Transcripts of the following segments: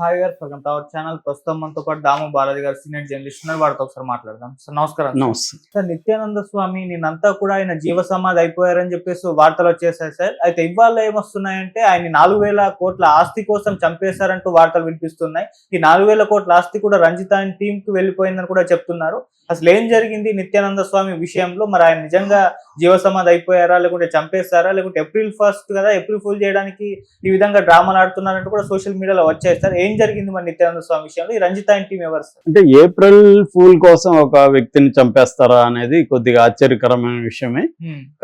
Hi గారు welcome to our channel. ప్రస్తుతం మనతో పాటు దాము బాలాజీ గారు సీనియర్ జర్నలిస్ట్ ఉన్నారు. వారితో ఒకసారి మాట్లాడదాం. సార్ నమస్కారం. సార్. నమస్తే. సార్ నిత్యానంద స్వామి నిన్నంతా కూడా ఆయన జీవ సమాధి అయిపోయారని చెప్పేసి వార్తలు వచ్చేసాయి సార్. అయితే ఇవాళ ఏమొస్తున్నాయంటే ఆయన నాలుగు వేల కోట్ల ఆస్తి కోసం చంపేశారంటూ వార్తలు వినిపిస్తున్నాయి. ఈ నాలుగు వేల కోట్ల ఆస్తి కూడా రంజిత్ ఆయన టీం కు వెళ్ళిపోయిందని కూడా చెప్తున్నారు. అసలు ఏం జరిగింది నిత్యానంద స్వామి విషయంలో? మరి ఆయన నిజంగా జీవ సమాధి అయిపోయారా? లేకుంటే చంపేస్తారా? లేకుంటే ఏప్రిల్ ఫస్ట్ కదా ఏప్రిల్ ఫుల్ చేయడానికి ఈ విధంగా డ్రామాలు ఆడుతున్నారంటూ కూడా సోషల్ మీడియాలో వచ్చాయి సార్ ఏం జరిగింది మరి నిత్యానంద స్వామి విషయంలో? ఈ రంజిత్ టీం ఎవరు అంటే ఏప్రిల్ ఫూల్ కోసం ఒక వ్యక్తిని చంపేస్తారా అనేది కొద్దిగా ఆశ్చర్యకరమైన విషయమే.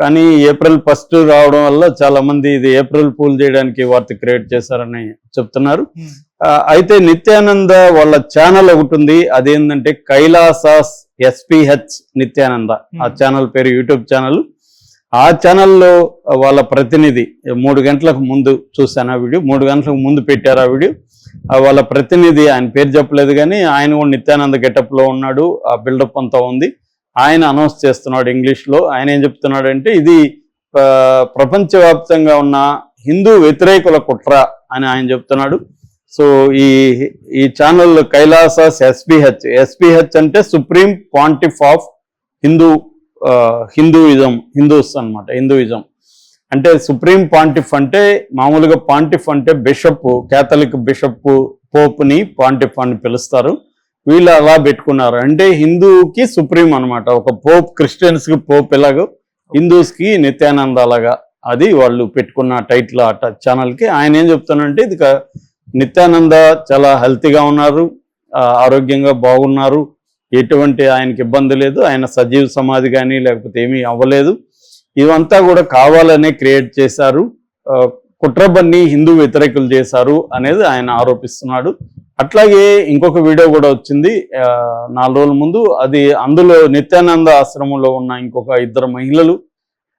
కానీ ఏప్రిల్ ఫస్ట్ రావడం వల్ల చాలా మంది ఇది ఏప్రిల్ ఫూల్ చేయడానికి వార్త క్రియేట్ చేశారని చెప్తున్నారు. అయితే నిత్యానంద వాళ్ళ ఛానల్ ఒకటి ఉంది అదేంటంటే కైలాసాస్ ఎస్పిహెచ్ నిత్యానంద. ఆ. ఛానల్ పేరు యూట్యూబ్ ఛానల్ ఆ ఛానల్లో వాళ్ళ ప్రతినిధి మూడు గంటలకు ముందు చూశాను ఆ వీడియో మూడు గంటలకు ముందు పెట్టారు ఆ వీడియో. ఆ వాళ్ళ ప్రతినిధి ఆయన పేరు చెప్పలేదు కానీ ఆయన కూడా నిత్యానంద getup లో ఉన్నాడు ఆ బిల్డప్ అంతా ఉంది. ఆయన అనౌన్స్ చేస్తున్నాడు ఇంగ్లీష్లో. ఆయన ఏం చెప్తున్నాడు అంటే ఇది ప్రపంచవ్యాప్తంగా ఉన్న హిందూ వ్యతిరేకుల కుట్ర అని ఆయన చెప్తున్నాడు. సో ఈ ఈ ఛానల్ కైలాసస్ ఎస్పిహెచ్ ఎస్పిహెచ్ అంటే supreme pontiff of Hindu Hinduism Hindus అన్నమాట హిందూయిజం. అంటే సుప్రీం పాంటిఫ్ అంటే మామూలుగా పాంటిఫ్ అంటే బిషప్ కేథలిక్ బిషప్ పోప్ని పాంటిఫ్ అని పిలుస్తారు. వీళ్ళు అలా పెట్టుకున్నారు. అంటే హిందూకి సుప్రీం అన్నమాట. ఒక పోప్ క్రిస్టియన్స్కి పోప్ ఎలాగో హిందూస్కి నిత్యానంద అలాగా. అది వాళ్ళు పెట్టుకున్న టైటిల్ ఆ ఛానల్కి ఆయన ఏం చెప్తానంటే ఇది నిత్యానంద చాలా హెల్తీగా ఉన్నారు ఆరోగ్యంగా బాగున్నారు. ఎటువంటి ఆయనకి ఇబ్బంది లేదు ఆయన సజీవ సమాధి కానీ లేకపోతే ఏమీ అవ్వలేదు. ఇవంతా కూడా కావాలనే క్రియేట్ చేశారు. కుట్రబన్ని హిందూ వ్యతిరేకులు చేశారు అనేది ఆయన ఆరోపిస్తున్నాడు. అట్లాగే ఇంకొక వీడియో కూడా వచ్చింది. నాలుగు రోజుల ముందు అది అందులో నిత్యానంద ఆశ్రమంలో ఉన్న ఇంకొక ఇద్దరు మహిళలు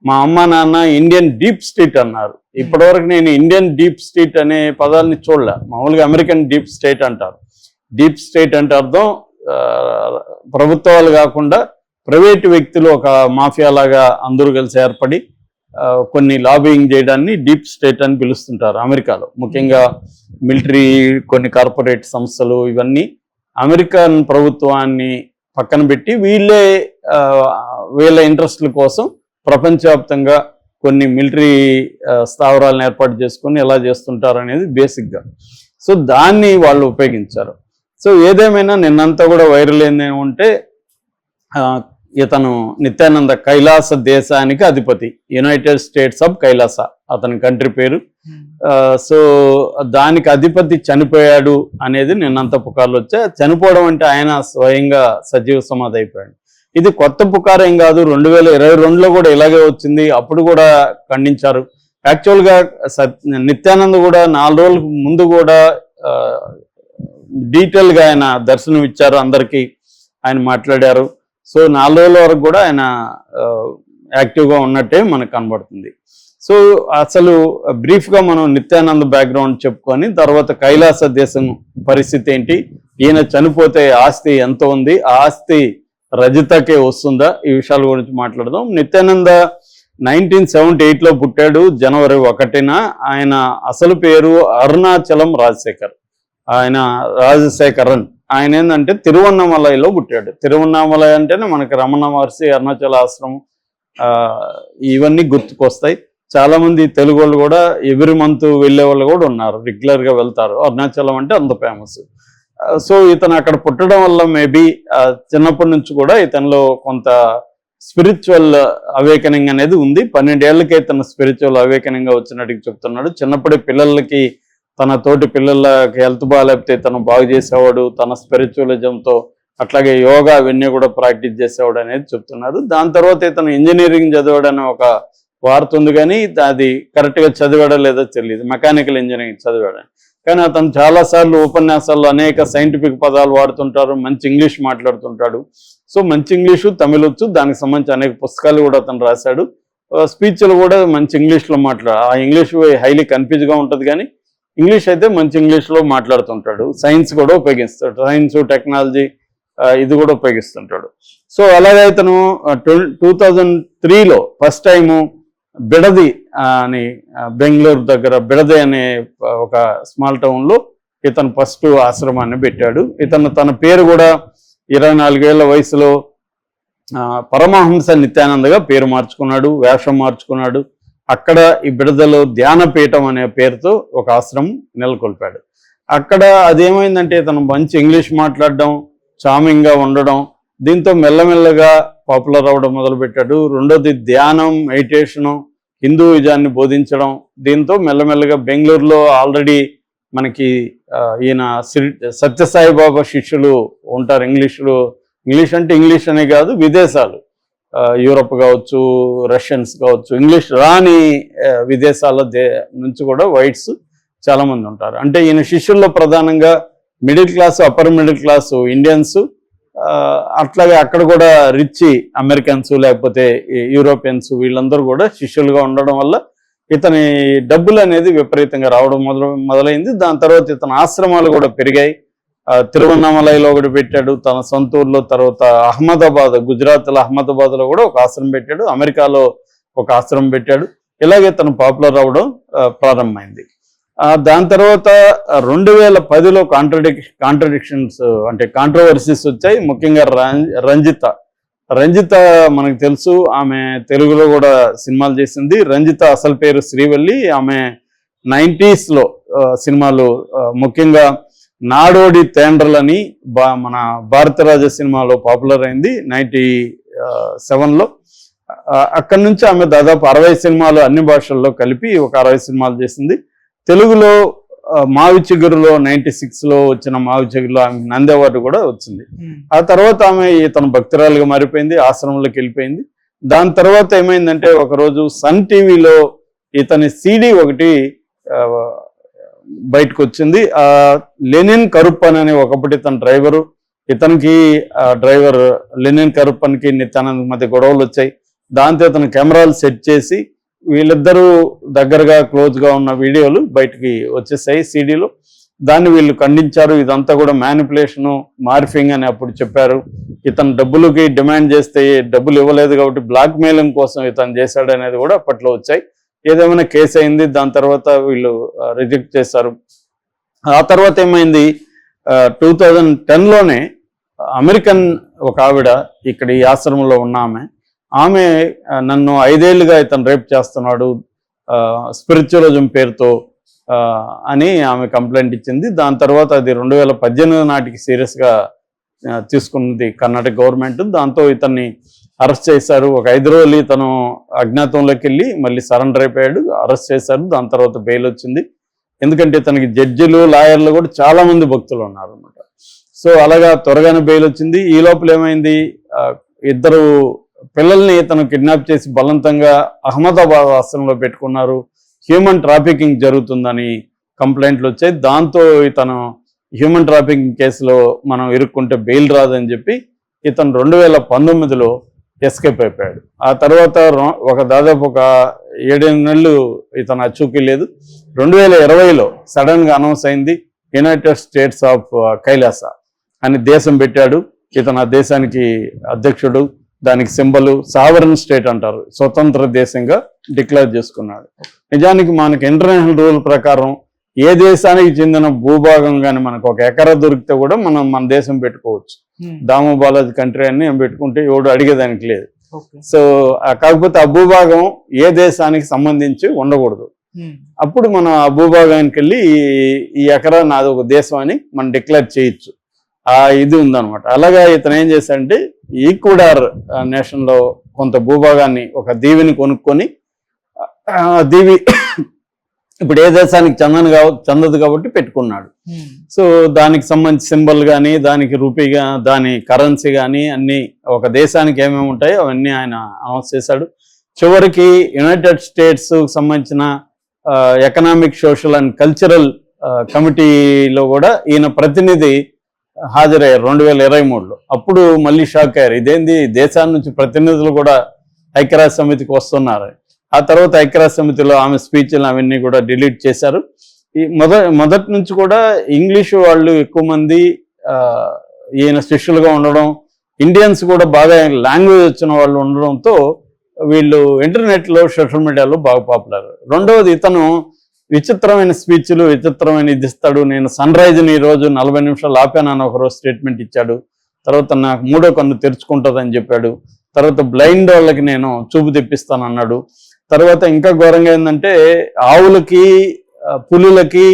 మా అమ్మ నాన్న ఇండియన్ డీప్ స్టేట్ అన్నారు. ఇప్పటివరకు నేను ఇండియన్ డీప్ స్టేట్ అనే పదాలని చూడలే. మామూలుగా అమెరికన్ డీప్ స్టేట్ అంటారు. డీప్ స్టేట్ అంటే అర్థం ప్రభుత్వాలు కాకుండా ప్రైవేట్ వ్యక్తులు ఒక మాఫియా లాగా అందరూ కలిసి ఏర్పడి కొన్ని లాబింగ్ చేయడాన్ని డీప్ స్టేట్ అని పిలుస్తుంటారు అమెరికాలో. ముఖ్యంగా మిలిటరీ కొన్ని కార్పొరేట్ సంస్థలు ఇవన్నీ అమెరికన్ ప్రభుత్వాన్ని పక్కన పెట్టి వీళ్ళే వీళ్ళ ఇంట్రెస్ట్ల కోసం ప్రపంచవ్యాప్తంగా కొన్ని మిలిటరీ స్థావరాలను ఏర్పాటు చేసుకొని ఎలా చేస్తుంటారు అనేది బేసిక్గా. సో దాన్ని వాళ్ళు ఉపయోగించారు. సో ఏదేమైనా నిన్నంతా కూడా వైరల్ ఏంది ఉంటే ఇతను నిత్యానంద కైలాస దేశానికి అధిపతి యునైటెడ్ స్టేట్స్ ఆఫ్ కైలాస అతని కంట్రీ పేరు. సో దానికి అధిపతి చనిపోయాడు అనేది నిన్నంత పుకార్లు వచ్చాయి. చనిపోవడం అంటే ఆయన స్వయంగా సజీవ సమాధి అయిపోయాడు. ఇది కొత్త పుకార్ ఏం కాదు. రెండు వేల ఇరవై రెండులో కూడా ఇలాగే వచ్చింది. అప్పుడు కూడా ఖండించారు. యాక్చువల్గా సత్ నిత్యానంద్ కూడా నాలుగు రోజుల ముందు కూడా డీటెయిల్గా ఆయన దర్శనం ఇచ్చారు అందరికీ. ఆయన మాట్లాడారు. సో నాలుగు రోజుల వరకు కూడా ఆయన యాక్టివ్గా ఉన్నట్టే మనకు కనబడుతుంది. సో అసలు బ్రీఫ్గా మనం నిత్యానంద బ్యాక్గ్రౌండ్ చెప్పుకొని తర్వాత కైలాస దేశం పరిస్థితి ఏంటి? ఈయన చనిపోతే ఆస్తి ఎంత ఉంది? ఆ ఆస్తి రజితకే వస్తుందా? ఈ విషయాల గురించి మాట్లాడదాం. నిత్యానంద నైన్టీన్ సెవెంటీ ఎయిట్లో పుట్టాడు జనవరి ఒకటిన. ఆయన అసలు పేరు అరుణాచలం రాజశేఖర్. ఆయన రాజశేఖరన్. ఆయన ఏంటంటే తిరువన్నమలైలో పుట్టాడు. తిరువన్నమలై అంటేనే మనకి రమణ మహర్షి అరుణాచల ఆశ్రమం ఇవన్నీ గుర్తుకొస్తాయి. చాలామంది తెలుగు వాళ్ళు కూడా ఎవ్రీ మంత్ వెళ్ళే వాళ్ళు కూడా ఉన్నారు. రెగ్యులర్గా వెళ్తారు. అరుణాచలం అంటే అంత ఫేమస్. సో ఇతను అక్కడ పుట్టడం వల్ల మేబీ చిన్నప్పటి నుంచి కూడా ఇతనిలో కొంత స్పిరిచువల్ అవేకనింగ్ అనేది ఉంది. పన్నెండేళ్ళకి తన స్పిరిచువల్ అవేకనింగ్ వచ్చినట్టుగా చెప్తున్నాడు. చిన్నప్పుడే పిల్లలకి తన తోటి పిల్లలకి హెల్త్ బాగాలేకపోతే తను బాగు చేసేవాడు తన స్పిరిచువలిజంతో అట్లాగే యోగా అవన్నీ కూడా ప్రాక్టీస్ చేసేవాడు అనేది చెప్తున్నారు. దాని తర్వాత ఇతను ఇంజనీరింగ్ చదివాడని ఒక వార్త ఉంది కానీ అది కరెక్ట్గా చదివాడో లేదో తెలియదు. మెకానికల్ ఇంజనీరింగ్ చదివాడు కానీ అతను చాలాసార్లు ఉపన్యాసాల్లో అనేక సైంటిఫిక్ పదాలు వాడుతుంటారు మంచి ఇంగ్లీష్ మాట్లాడుతుంటాడు. సో మంచి ఇంగ్లీషు తమిళొచ్చు దానికి సంబంధించి అనేక పుస్తకాలు కూడా అతను రాశాడు. స్పీచ్లు కూడా మంచి ఇంగ్లీష్లో మాట్లాడు ఆ ఇంగ్లీష్ హైలీ కన్ఫ్యూజ్గా ఉంటుంది కానీ ఇంగ్లీష్ అయితే మంచి ఇంగ్లీష్లో మాట్లాడుతుంటాడు. సైన్స్ కూడా ఉపయోగిస్తాడు. సైన్స్ టెక్నాలజీ ఇది కూడా ఉపయోగిస్తుంటాడు. సో అలాగే అతను టూ థౌజండ్ త్రీలో ఫస్ట్ టైము బిడది అని బెంగళూరు దగ్గర బిడది అనే ఒక స్మాల్ టౌన్లో ఇతను ఫస్ట్ ఆశ్రమాన్ని పెట్టాడు. ఇతను తన పేరు కూడా ఇరవై నాలుగేళ్ళ వయసులో పరమహంస నిత్యానందగా పేరు మార్చుకున్నాడు వేషం మార్చుకున్నాడు. అక్కడ ఈ బిడదలో ధ్యానపీఠం అనే పేరుతో ఒక ఆశ్రమం నెలకొల్పాడు. అక్కడ అదేమైందంటే తను మంచి ఇంగ్లీష్ మాట్లాడడం చామింగ్గా ఉండడం దీంతో మెల్లమెల్లగా పాపులర్ అవ్వడం మొదలుపెట్టాడు. రెండోది ధ్యానం మెడిటేషను హిందూయిజాన్ని బోధించడం. దీంతో మెల్లమెల్లగా బెంగళూరులో ఆల్రెడీ మనకి ఈయన శ్రీ సత్యసాయి బాబా శిష్యులు ఉంటారు. ఇంగ్లీషులో ఇంగ్లీష్ అంటే ఇంగ్లీష్ అనే కాదు విదేశాలు. యూరప్ కావచ్చు రష్యన్స్ కావచ్చు ఇంగ్లీష్ రాని విదేశాల దే నుంచి కూడా వైట్స్ చాలామంది ఉంటారు. అంటే ఈయన శిష్యుల్లో ప్రధానంగా middle class upper middle class Indians అట్లాగే అక్కడ కూడా రిచ్ అమెరికన్స్ లేకపోతే యూరోపియన్స్ వీళ్ళందరూ కూడా శిష్యులుగా ఉండడం వల్ల ఇతని డబ్బులు అనేది విపరీతంగా రావడం మొదలు మొదలైంది. దాని తర్వాత ఇతని ఆశ్రమాలు కూడా పెరిగాయి. తిరువన్నామలైలో ఒకటి పెట్టాడు. తన సొంత ఊర్లో తర్వాత అహ్మదాబాద్ గుజరాత్లో అహ్మదాబాద్లో కూడా ఒక ఆశ్రమం పెట్టాడు. అమెరికాలో ఒక ఆశ్రమం పెట్టాడు. ఇలాగే తను పాపులర్ అవ్వడం ప్రారంభమైంది. దాని తర్వాత రెండు వేల పదిలో కాంట్రడిక్ కాంట్రడిక్షన్స్ అంటే కాంట్రవర్సీస్ వచ్చాయి. ముఖ్యంగా రం- రంజిత. రంజిత మనకు తెలుసు. ఆమె తెలుగులో కూడా సినిమాలు చేసింది. రంజిత అసలు పేరు శ్రీవల్లి. ఆమె నైంటీస్లో సినిమాలు ముఖ్యంగా నాడోడి తేండ్రలని బా మన భారతరాజ సినిమాలో పాపులర్ అయింది నైంటీ సెవెన్లో. అక్కడి నుంచి ఆమె దాదాపు అరవై సినిమాలు అన్ని భాషల్లో కలిపి ఒక అరవై సినిమాలు చేసింది. తెలుగులో మావి చిగురులో నైంటీ సిక్స్లో వచ్చిన మావి చిగురులో ఆమె నంది అవార్డు కూడా వచ్చింది. ఆ తర్వాత ఆమె ఇతను భక్తురాలుగా మారిపోయింది ఆశ్రమంలోకి వెళ్ళిపోయింది. దాని తర్వాత ఏమైందంటే ఒకరోజు సన్ టీవీలో ఇతని సీడీ ఒకటి బయటకు వచ్చింది. ఆ లెనిన్ కరుప్పన్ అనే ఒకప్పటి ఇతని డ్రైవరు ఇతనికి ఆ డ్రైవర్ లెనిన్ కరుప్పన్కి నిత్యానంద్ మధ్య గొడవలు వచ్చాయి. దాంతో ఇతను కెమెరాలు సెట్ చేసి వీళ్ళిద్దరూ దగ్గరగా క్లోజ్గా ఉన్న వీడియోలు బయటికి వచ్చేసాయి సీడీలో. దాన్ని వీళ్ళు ఖండించారు. ఇదంతా కూడా మ్యానిపులేషను మార్ఫింగ్ అని అప్పుడు చెప్పారు. ఇతను డబ్బులకి డిమాండ్ చేస్తే డబ్బులు ఇవ్వలేదు కాబట్టి బ్లాక్ మెయిలింగ్ కోసం ఇతను చేశాడు అనేది కూడా అప్పట్లో వచ్చాయి. ఏదేమైనా కేసు అయింది దాని తర్వాత వీళ్ళు రిజెక్ట్ చేశారు. ఆ తర్వాత ఏమైంది? టూ థౌజండ్ టెన్లోనే అమెరికన్ ఒక ఆవిడ ఇక్కడ ఈ ఆశ్రమంలో ఉన్న ఆమె ఆమె నన్ను ఐదేళ్ళుగా ఇతను రేప్ చేస్తున్నాడు స్పిరిచువలిజం పేరుతో అని ఆమె కంప్లైంట్ ఇచ్చింది. దాని తర్వాత అది రెండు వేల పద్దెనిమిది నాటికి సీరియస్గా తీసుకున్నది కర్ణాటక గవర్నమెంట్. దాంతో ఇతన్ని అరెస్ట్ చేశారు. ఒక ఐదు రోజులు ఇతను అజ్ఞాతంలోకి వెళ్ళి మళ్ళీ సరెండర్ అయిపోయాడు అరెస్ట్ చేశారు. దాని తర్వాత బెయిల్ వచ్చింది. ఎందుకంటే ఇతనికి జడ్జిలు లాయర్లు కూడా చాలామంది భక్తులు ఉన్నారు అనమాట సో అలాగా త్వరగానే బెయిల్ వచ్చింది. ఈ లోపల ఏమైంది? ఇద్దరు పిల్లల్ని ఇతను కిడ్నాప్ చేసి బలవంతంగా అహ్మదాబాద్ ఆశ్రమంలో పెట్టుకున్నారు. హ్యూమన్ ట్రాఫికింగ్ జరుగుతుందని కంప్లైంట్లు వచ్చాయి. దాంతో ఇతను హ్యూమన్ ట్రాఫికింగ్ కేసులో మనం ఇరుక్కుంటే బెయిల్ రాదని చెప్పి ఇతను రెండు వేల పంతొమ్మిదిలో ఎస్కేప్ అయిపోయాడు. ఆ తర్వాత రొ- ఒక దాదాపు ఒక ఏడెనిమిది నెలలు ఇతను అచ్చుకి లేదు. రెండు వేల ఇరవైలో సడన్గా అనౌన్స్ అయింది యునైటెడ్ స్టేట్స్ ఆఫ్ కైలాస అని దేశం పెట్టాడు. ఇతను ఆ దేశానికి అధ్యక్షుడు. దానికి సింబల్ సావరన్ స్టేట్ అంటారు. స్వతంత్ర దేశంగా డిక్లేర్ చేసుకున్నాడు. నిజానికి మనకి ఇంటర్నేషనల్ రూల్ ప్రకారం ఏ దేశానికి చెందిన భూభాగం కానీ మనకు ఒక ఎకరా దొరికితే కూడా మనం మన దేశం పెట్టుకోవచ్చు. దాము బాలాజీ కంట్రీ అని పెట్టుకుంటే ఎవడు అడిగేదానికి లేదు. సో కాకపోతే ఆ భూభాగం ఏ దేశానికి సంబంధించి ఉండకూడదు. అప్పుడు మనం ఆ భూభాగానికి వెళ్ళి ఈ- ఈ ఎకరా నాది ఒక దేశం అని మనం డిక్లేర్ చేయొచ్చు. ఆ ఇది ఉందన్నమాట. అలాగా ఇతను ఏం చేశాడంటే ఈక్వడార్ నేషన్లో కొంత భూభాగాన్ని ఒక దీవిని కొనుక్కొని ఆ దీవి ఇప్పుడు ఏ దేశానికి చెందని కావ చెందదు కాబట్టి పెట్టుకున్నాడు. సో దానికి సంబంధించి సింబల్ కానీ దానికి రూపీగా దాని కరెన్సీ కానీ అన్ని ఒక దేశానికి ఏమేమి ఉంటాయో అవన్నీ ఆయన అనౌన్స్ చేశాడు. చివరికి యునైటెడ్ స్టేట్స్ సంబంధించిన ఎకనామిక్ సోషల్ అండ్ కల్చరల్ కమిటీలో కూడా ఈయన ప్రతినిధి హాజరయ్యారు రెండు వేల ఇరవై మూడులో. అప్పుడు మళ్ళీ షాక్ అయ్యారు. ఇదేంది? దేశాల నుంచి ప్రతినిధులు కూడా ఐక్యరాజ్య సమితికి వస్తున్నారు. ఆ తర్వాత ఐక్యరాజ్య సమితిలో ఆమె స్పీచ్లు అవన్నీ కూడా డిలీట్ చేశారు. ఈ మొద మొదటి నుంచి కూడా ఇంగ్లీషు వాళ్ళు ఎక్కువ మంది ఈయన శిష్యులుగా ఉండడం ఇండియన్స్ కూడా బాగా లాంగ్వేజ్ వచ్చిన వాళ్ళు ఉండడంతో వీళ్ళు ఇంటర్నెట్లో సోషల్ మీడియాలో బాగా పాపులర్. రెండవది ఇతను విచిత్రమైన స్పీచ్లు విచిత్రమైన ఇది ఇస్తాడు. నేను సన్ రైజ్ని ఈ రోజు నలభై నిమిషాలు ఆపానని ఒకరోజు స్టేట్మెంట్ ఇచ్చాడు. తర్వాత నాకు మూడో కన్ను తెరుచుకుంటుందని చెప్పాడు. తర్వాత బ్లైండ్ వాళ్ళకి నేను చూపు తెప్పిస్తాను అన్నాడు. తర్వాత ఇంకా ఘోరంగా ఏంటంటే ఆవులకి పులులకి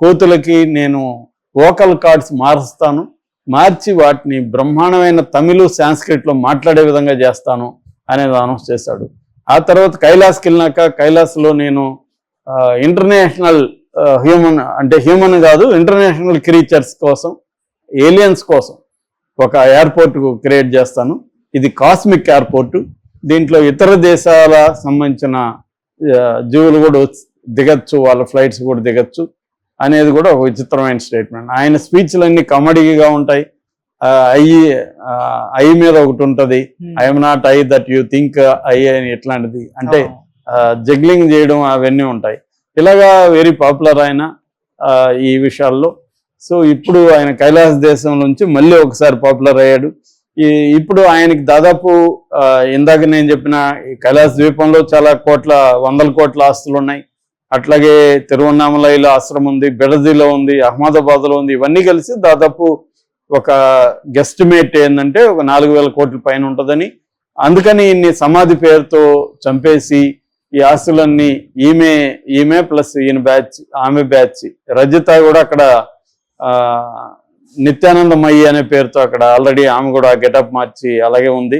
కోతులకి నేను వోకల్ కార్డ్స్ మారుస్తాను. మార్చి వాటిని బ్రహ్మాండమైన తమిళ సాంస్క్రిట్లో మాట్లాడే విధంగా చేస్తాను అనేది అనౌన్స్ చేశాడు. ఆ తర్వాత కైలాస్కి వెళ్ళినాక కైలాస్లో నేను ఇంటర్నేషనల్ హ్యూమన్ అంటే హ్యూమన్ కాదు ఇంటర్నేషనల్ క్రీచర్స్ కోసం ఏలియన్స్ కోసం ఒక ఎయిర్పోర్ట్ క్రియేట్ చేస్తాను. ఇది కాస్మిక్ ఎయిర్పోర్ట్ దీంట్లో ఇతర దేశాల సంబంధించిన జీవులు కూడా దిగచ్చు వాళ్ళ ఫ్లైట్స్ కూడా దిగచ్చు అనేది కూడా ఒక విచిత్రమైన స్టేట్మెంట్ ఆయన స్పీచ్లన్నీ కమడీగా ఉంటాయి. ఐ ఐ మీద ఒకటి ఉంటుంది. I'm not I that you think I అని ఇట్లాంటిది. అంటే జగ్లింగ్ చేయడం అవన్నీ ఉంటాయి. ఇలాగా వెరీ పాపులర్ ఆయన ఈ విషయాల్లో. సో ఇప్పుడు ఆయన కైలాస దేశం నుంచి మళ్ళీ ఒకసారి పాపులర్ అయ్యాడు. ఈ ఇప్పుడు ఆయనకి దాదాపు ఇందాక నేను చెప్పిన ఈ కైలాస ద్వీపంలో చాలా కోట్ల వందల కోట్ల ఆస్తులు ఉన్నాయి. అట్లాగే తిరువన్నామలైలో ఆశ్రమం ఉంది బెడజీలో ఉంది అహ్మదాబాద్లో ఉంది. ఇవన్నీ కలిసి దాదాపు ఒక గెస్టిమేట్ ఏంటంటే ఒక నాలుగు వేల కోట్ల పైన ఉంటుందని. అందుకని ఇన్ని సమాధి పేరుతో చంపేసి ఈ ఆస్తులన్నీ ఈమె ఈమె ప్లస్ ఈయన బ్యాచ్ ఆమె బ్యాచ్ రజిత కూడా అక్కడ ఆ, నిత్యానందమయ్యి అనే పేరుతో అక్కడ ఆల్రెడీ ఆమె కూడా గెటప్ మార్చి అలాగే ఉంది.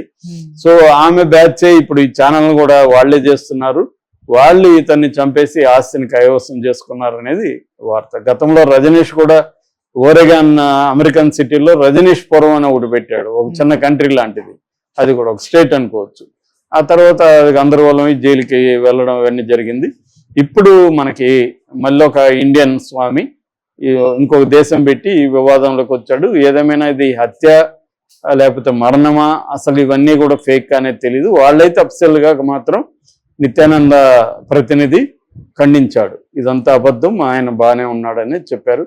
సో ఆమె బ్యాచే ఇప్పుడు ఈ ఛానల్ కూడా వాళ్ళే చేస్తున్నారు. వాళ్ళు ఇతన్ని చంపేసి ఆస్తిని కైవసం చేసుకున్నారు అనేది వార్త. గతంలో రజనీష్ కూడా ఓరెగాన్ అమెరికన్ సిటీలో రజనీష్ పురం అని ఒకటి పెట్టాడు. ఒక చిన్న కంట్రీ లాంటిది. అది కూడా ఒక స్టేట్ అనుకోవచ్చు. ఆ తర్వాత గందరగోళం జైలుకి వెళ్ళడం ఇవన్నీ జరిగింది. ఇప్పుడు మనకి మళ్ళీ ఒక ఇండియన్ స్వామి ఇంకొక దేశం పెట్టి ఈ వివాదంలోకి వచ్చాడు. ఏదేమైనా ఇది హత్య లేకపోతే మరణమా? అసలు ఇవన్నీ కూడా ఫేక్ అనేది తెలియదు వాళ్ళైతే అఫ్సల్గా మాత్రం నిత్యానంద ప్రతినిధి ఖండించాడు. ఇదంతా అబద్ధం. ఆయన బాగానే ఉన్నాడని చెప్పారు.